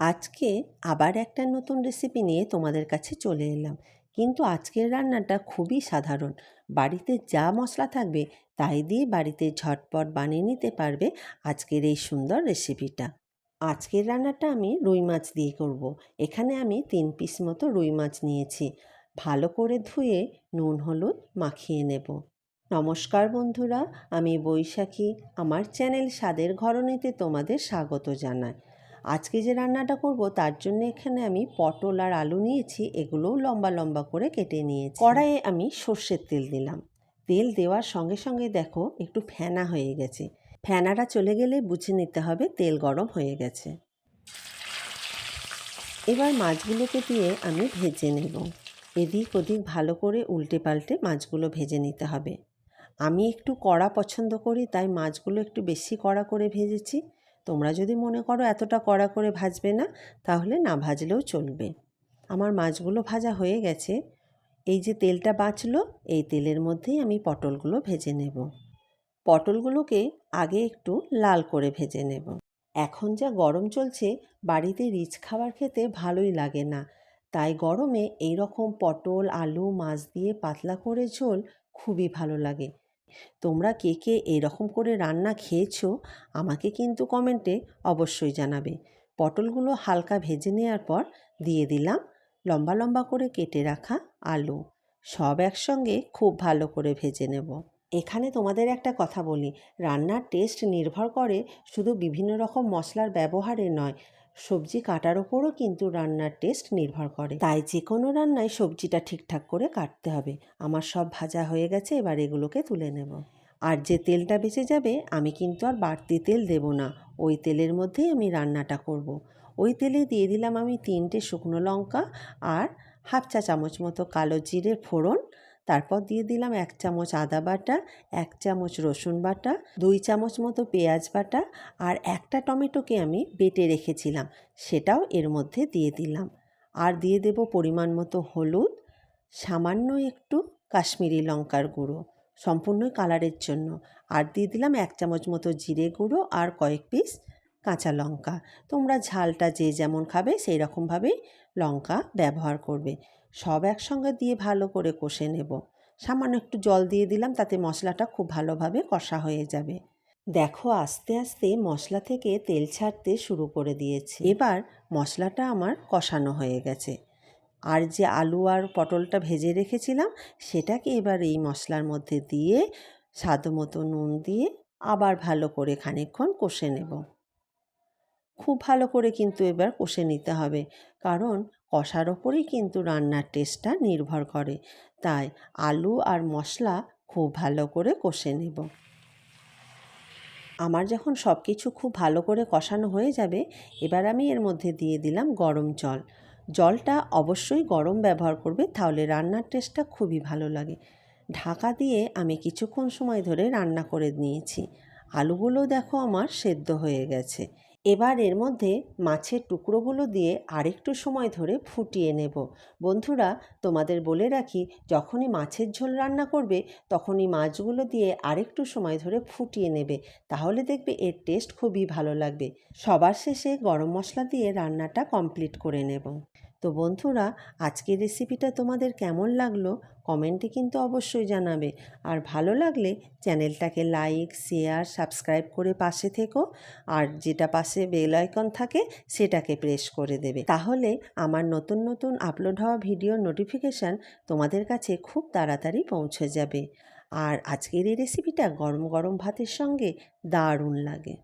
আজকে আবার একটা নতুন রেসিপি নিয়ে তোমাদের কাছে চলে এলাম। কিন্তু আজকের রান্নাটা খুবই সাধারণ। বাড়িতে যা মশলা থাকবে, তাই দিয়ে বাড়িতে ঝটপট বানিয়ে নিতে পারবে আজকের এই সুন্দর রেসিপিটা আজকের রান্নাটা আমি রুই মাছ দিয়ে করব। এখানে আমি তিন পিস মতো রুই মাছ নিয়েছি। ভালো করে ধুয়ে নুন, হলুদ মাখিয়ে নেব। নমস্কার বন্ধুরা, আমি বৈশাখী। আমার চ্যানেল স্বাদের ঘরণীতে তোমাদের স্বাগত জানাই। আজকে যে রান্নাটা করব, তার জন্য এখানে আমি পটল আর আলু নিয়েছি, এগুলোও লম্বা লম্বা করে কেটে নিয়েছি। কড়াইয়ে আমি সর্ষের তেল দিলাম। তেল দেওয়ার সঙ্গে সঙ্গে দেখো, একটু ফেনা হয়ে গেছে। ফেনাটা চলে গেলে বুঝে নিতে হবে, তেল গরম হয়ে গেছে। এবার মাছগুলোকে দিয়ে আমি ভেজে নেব। এদিক ওদিক ভালো করে উল্টে পাল্টে মাছগুলো ভেজে নিতে হবে। আমি একটু কড়া পছন্দ করি, তাই মাছগুলো একটু বেশি কড়া করে ভেজেছি। তোমরা যদি মনে করো এতটা কড়া করে ভাজবে না, তাহলে না ভাজলেও চলবে। আমার মাছগুলো ভাজা হয়ে গেছে। এই যে তেলটা বাঁচলো, এই তেলের মধ্যেই আমি পটলগুলো ভেজে নেব। পটলগুলোকে আগে একটু লাল করে ভেজে নেব। এখন যা গরম চলছে, বাড়িতে রিচ খাবার খেতে ভালোই লাগে না। তাই গরমে এই রকম পটল, আলু, মাছ দিয়ে পাতলা করে ঝোল খুবই ভালো লাগে। তোমরা কে কে এরকম করে রান্না খেয়েছো আমাকে কিন্তু কমেন্টে অবশ্যই জানাবে। পটলগুলো হালকা ভেজে নেওয়ার পর দিয়ে দিলাম লম্বা লম্বা করে কেটে রাখা আলু। সব একসঙ্গে খুব ভালো করে ভেজে নেব। এখানে তোমাদের একটা কথা বলি, রান্নার টেস্ট নির্ভর করে শুধু বিভিন্ন রকম মশলার ব্যবহারে নয় সবজি কাটার ওপরও কিন্তু রান্নার টেস্ট নির্ভর করে। তাই যে কোনো রান্নায় সবজিটা ঠিকঠাক করে কাটতে হবে। আমার সব ভাজা হয়ে গেছে, এবার এগুলোকে তুলে নেব। আর যে তেলটা বেঁচে যাবে, আমি কিন্তু আর বাড়তি তেল দেব না। ওই তেলের মধ্যেই আমি রান্নাটা করব। ওই তেলে দিয়ে দিলাম আমি তিনটে শুকনো লঙ্কা আর হাফ চা চামচ মতো কালো জিরের ফোড়ন তারপর দিয়ে দিলাম এক চামচ আদা বাটা, এক চামচ রসুন বাটা, দুই চামচ মতো পেঁয়াজ বাটা আর একটা টমেটোকে আমি বেটে রেখেছিলাম, সেটাও এর মধ্যে দিয়ে দিলাম। আর দিয়ে দেব পরিমাণ মতো হলুদ, সামান্য একটু কাশ্মীরি লঙ্কার গুঁড়ো সম্পূর্ণই কালারের জন্য। আর দিয়ে দিলাম এক চামচ মতো জিরে গুঁড়ো আর কয়েক পিস কাঁচা লঙ্কা। তোমরা ঝালটা যে যেমন খাবে সেই রকমভাবেই লঙ্কা ব্যবহার করবে। সব একসঙ্গে দিয়ে ভালো করে কষে নেব। সামান্য একটু জল দিয়ে দিলাম, তাতে মশলাটা খুব ভালোভাবে কষা হয়ে যাবে। দেখো, আস্তে আস্তে মশলা থেকে তেল ছাড়তে শুরু করে দিয়েছে। এবার মশলাটা আমার কষানো হয়ে গেছে। আর যে আলু আর পটলটা ভেজে রেখেছিলাম, সেটাকে এবার এই মশলার মধ্যে দিয়ে স্বাদ মতো নুন দিয়ে আবার ভালো করে খানিকক্ষণ কষে নেব। খুব ভালো করে কিন্তু এবার কষে নিতে হবে। কারণ কষার ওপরেই কিন্তু রান্নার টেস্টটা নির্ভর করে। তাই আলু আর মশলা খুব ভালো করে কষে নেব। আমার যখন সব কিছু খুব ভালো করে কষানো হয়ে যাবে, এবার আমি এর মধ্যে দিয়ে দিলাম গরম জল। জলটা অবশ্যই গরম ব্যবহার করবে, তাহলে রান্নার টেস্টটা খুবই ভালো লাগে। ঢাকা দিয়ে আমি কিছুক্ষণ সময় ধরে রান্না করে নিয়েছি। আলুগুলো দেখো আমার সেদ্ধ হয়ে গেছে। এবার এর মধ্যে মাছের টুকরোগুলো দিয়ে আরেকটু সময় ধরে ফুটিয়ে নেব। বন্ধুরা, তোমাদের বলে রাখি, যখনই মাছের ঝোল রান্না করবে, তখনই মাছগুলো দিয়ে আরেকটু সময় ধরে ফুটিয়ে নেবে। তাহলে দেখবে এর টেস্ট খুবই ভালো লাগবে। সবার শেষে গরম মশলা দিয়ে রান্নাটা কমপ্লিট করে নেব। তো বন্ধুরা, আজকের রেসিপিটা তোমাদের কেমন লাগল কমেন্টে কিন্তু অবশ্যই জানাবে। আর ভালো লাগলে চ্যানেলটাকে লাইক শেয়ার সাবস্ক্রাইব করে পাশে থেকো। আর যেটা পাশে বেল আইকন থাকে, সেটাকে প্রেস করে দেবে। তাহলে আমার নতুন নতুন আপলোড হওয়া ভিডিওর নোটিফিকেশান তোমাদের কাছে খুব তাড়াতাড়ি পৌঁছে যাবে। আর আজকের এই রেসিপিটা গরম গরম ভাতের সঙ্গে দারুণ লাগে।